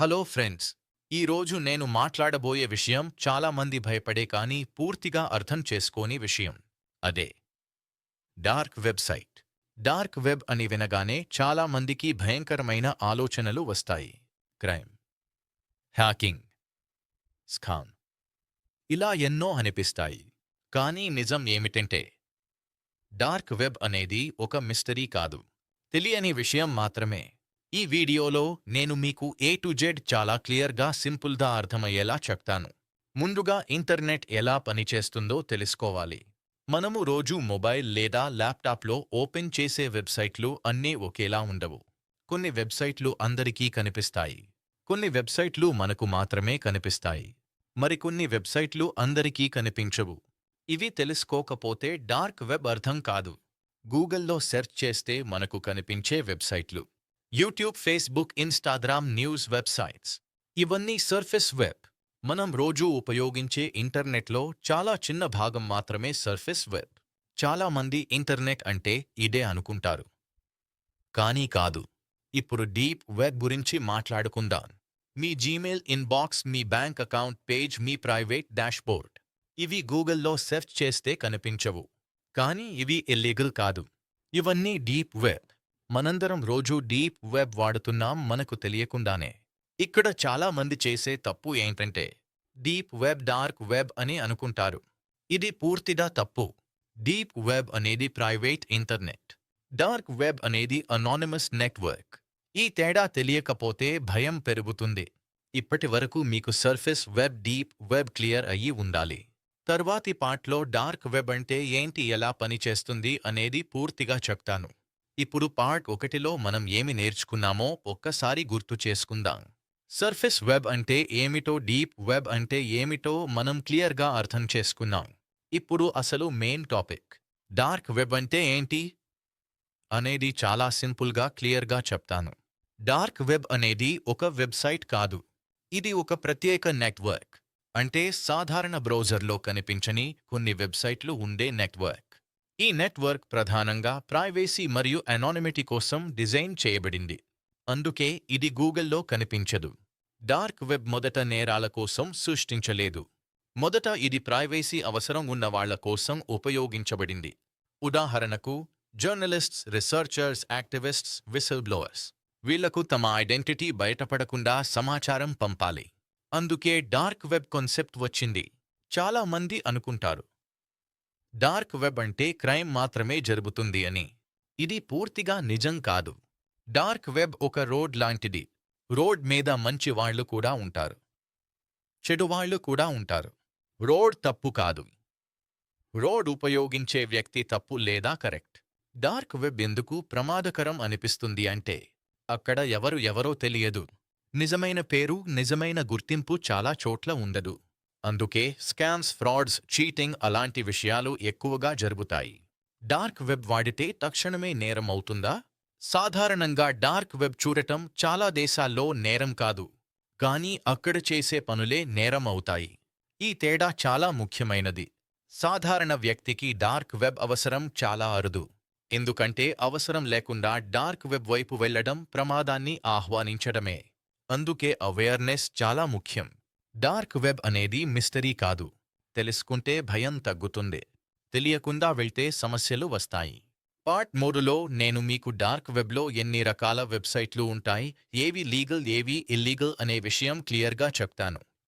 Hello friends ఈరోజు నేను మాట్లాడబోయే విషయం చాలా మంది భయపడే కానీ పూర్తిగా అర్థం చేసుకోని విషయం. అదే. డార్క్ వెబ్సైట్ డార్క్ వెబ్ అని వినగానే చాలా మందికి భయంకరమైన ఆలోచనలు వస్తాయి. క్రైమ్. హ్యాకింగ్. స్కామ్. ఇలా ఎన్నో అనిపిస్తాయి. కానీ నిజం ఏమిటంటే డార్క్ వెబ్ అనేది ఒక మిస్టరీ కాదు. తెలియని విషయం మాత్రమే. ఈ వీడియోలో నేను మీకు ఏ టు జెడ్ చాలా క్లియర్గా సింపుల్గా అర్థమయ్యేలా చెప్తాను. ముందుగా ఇంటర్నెట్ ఎలా పనిచేస్తుందో తెలుసుకోవాలి. మనము రోజు మొబైల్ లేదా ల్యాప్టాప్లో ఓపెన్ చేసే వెబ్సైట్లు అన్నీ ఒకేలా ఉండవు. కొన్ని వెబ్సైట్లు అందరికీ కనిపిస్తాయి. కొన్ని వెబ్సైట్లు మనకు మాత్రమే కనిపిస్తాయి. మరికొన్ని వెబ్సైట్లు అందరికీ కనిపించవు. ఇవి తెలుసుకోకపోతే డార్క్ వెబ్ అర్థం కాదు. గూగుల్లో సెర్చ్ చేస్తే మనకు కనిపించే వెబ్సైట్లు. YouTube Facebook Instagram news websites. ఇవన్నీ సర్ఫేస్ వెబ్. మనం రోజూ ఉపయోగించే ఇంటర్నెట్లో చాలా చిన్న భాగం మాత్రమే సర్ఫేస్ వెబ్. చాలా మంది ఇంటర్నెట్ అంటే ఇదే అనుకుంటారు. కానీ కాదు. ఇప్పుడు డీప్ వెబ్ గురించి మాట్లాడుకుందాం. మీ జీమెయిల్ ఇన్బాక్స్ మీ బ్యాంక్ అకౌంట్ పేజ్ మీ ప్రైవేట్ డాష్బోర్డ్. ఇవి గూగుల్లో సెర్చ్ చేస్తే కనిపించవు. కానీ ఇవి ఇల్లీగల్ కాదు. ఇవన్నీ డీప్ వెబ్. మనందరం రోజూ డీప్ వెబ్ వాడుతున్నాం మనకు తెలియకుండానే. ఇక్కడ చాలా మంది చేసే తప్పు ఏంటంటే డీప్ వెబ్ డార్క్ వెబ్ అని అనుకుంటారు. ఇది పూర్తిగా తప్పు. డీప్ వెబ్ అనేది ప్రైవేట్ ఇంటర్నెట్. డార్క్ వెబ్ అనేది అనానిమస్ నెట్వర్క్ ఈ తేడా తెలియకపోతే భయం పెరుగుతుంది. ఇప్పటి వరకు మీకు surface web deep web clear అయ్యి ఉండాలి. తర్వాతి పార్ట్లో డార్క్ వెబ్ అంటే ఏంటి ఎలా పనిచేస్తుంది అనేది పూర్తిగా చెప్తాను. ఇప్పుడు పార్ట్ ఒకటిలో మనం ఏమి నేర్చుకున్నామో ఒక్కసారి గుర్తు చేసుకుందాం. సర్ఫేస్ వెబ్ అంటే ఏమిటో డీప్ వెబ్ అంటే ఏమిటో మనం క్లియర్గా అర్థం చేసుకున్నాం. ఇప్పుడు అసలు మెయిన్ టాపిక్ డార్క్ వెబ్ అంటే ఏంటి? అనేది చాలా సింపుల్గా క్లియర్గా చెప్తాను. డార్క్ వెబ్ అనేది ఒక వెబ్సైట్ కాదు. ఇది ఒక ప్రత్యేక నెట్వర్క్. అంటే సాధారణ బ్రౌజర్లో కనిపించని కొన్ని వెబ్సైట్లు ఉండే నెట్వర్క్. ఈ నెట్వర్క్ ప్రధానంగా ప్రైవేసీ మరియు అనానిమిటీ కోసం డిజైన్ చేయబడింది. అందుకే ఇది గూగుల్లో కనిపించదు. డార్క్ వెబ్ మొదట నేరాల కోసం సృష్టించలేదు. మొదట ఇది ప్రైవేసీ అవసరం ఉన్న వాళ్ళ కోసం ఉపయోగించబడింది. ఉదాహరణకు journalists researchers activists whistle blowers వీళ్ళకు తమ ఐడెంటిటీ బయటపడకుండా సమాచారం పంపాలి. అందుకే డార్క్ వెబ్ కాన్సెప్ట్ వచ్చింది. చాలా మంది అనుకుంటారు. డార్క్ వెబ్ అంటే క్రైమ్ మాత్రమే జరుగుతుంది అని. ఇది పూర్తిగా నిజం కాదు. డార్క్ వెబ్ ఒక రోడ్ లాంటిది. రోడ్ మీద మంచి వాళ్ళు కూడా ఉంటారు. చెడువాళ్ళు కూడా ఉంటారు. రోడ్ తప్పు కాదు. రోడ్ ఉపయోగించే వ్యక్తి తప్పు లేదా కరెక్ట్? డార్క్ వెబ్ ఎందుకు ప్రమాదకరం అనిపిస్తుంది అంటే అక్కడ ఎవరు ఎవరో తెలియదు. నిజమైన పేరు నిజమైన గుర్తింపు చాలా చోట్ల ఉండదు. అందుకే స్కామ్స్ ఫ్రాడ్స్ చీటింగ్ అలాంటి విషయాలు ఎక్కువగా జరుగుతాయి. డార్క్ వెబ్ వాడితే తక్షణమే నేరం అవుతుందా? సాధారణంగా డార్క్ వెబ్ చూడటం చాలా దేశాల్లో నేరం కాదు. కానీ అక్కడ చేసే పనులే నేరం అవుతాయి. ఈ తేడా చాలా ముఖ్యమైనది. సాధారణ వ్యక్తికి డార్క్ వెబ్ అవసరం చాలా అరుదు. ఎందుకంటే అవసరం లేకుండా డార్క్ వెబ్ వైపు వెళ్ళడం ప్రమాదాన్ని ఆహ్వానించడమే. అందుకే అవేర్నెస్ చాలా ముఖ్యం. డార్క్ వెబ్ అనేది మిస్టరీ కాదు. తెలుసుకుంటే భయం తగ్గుతుంది. తెలియకుండా వెళ్తే సమస్యలు వస్తాయి. పార్ట్ మూడులో నేను మీకు డార్క్ వెబ్లో ఎన్ని రకాల వెబ్సైట్లు ఉంటాయి ఏవి లీగల్ ఏవి ఇల్లీగల్ అనే విషయం క్లియర్గా చెప్తాను.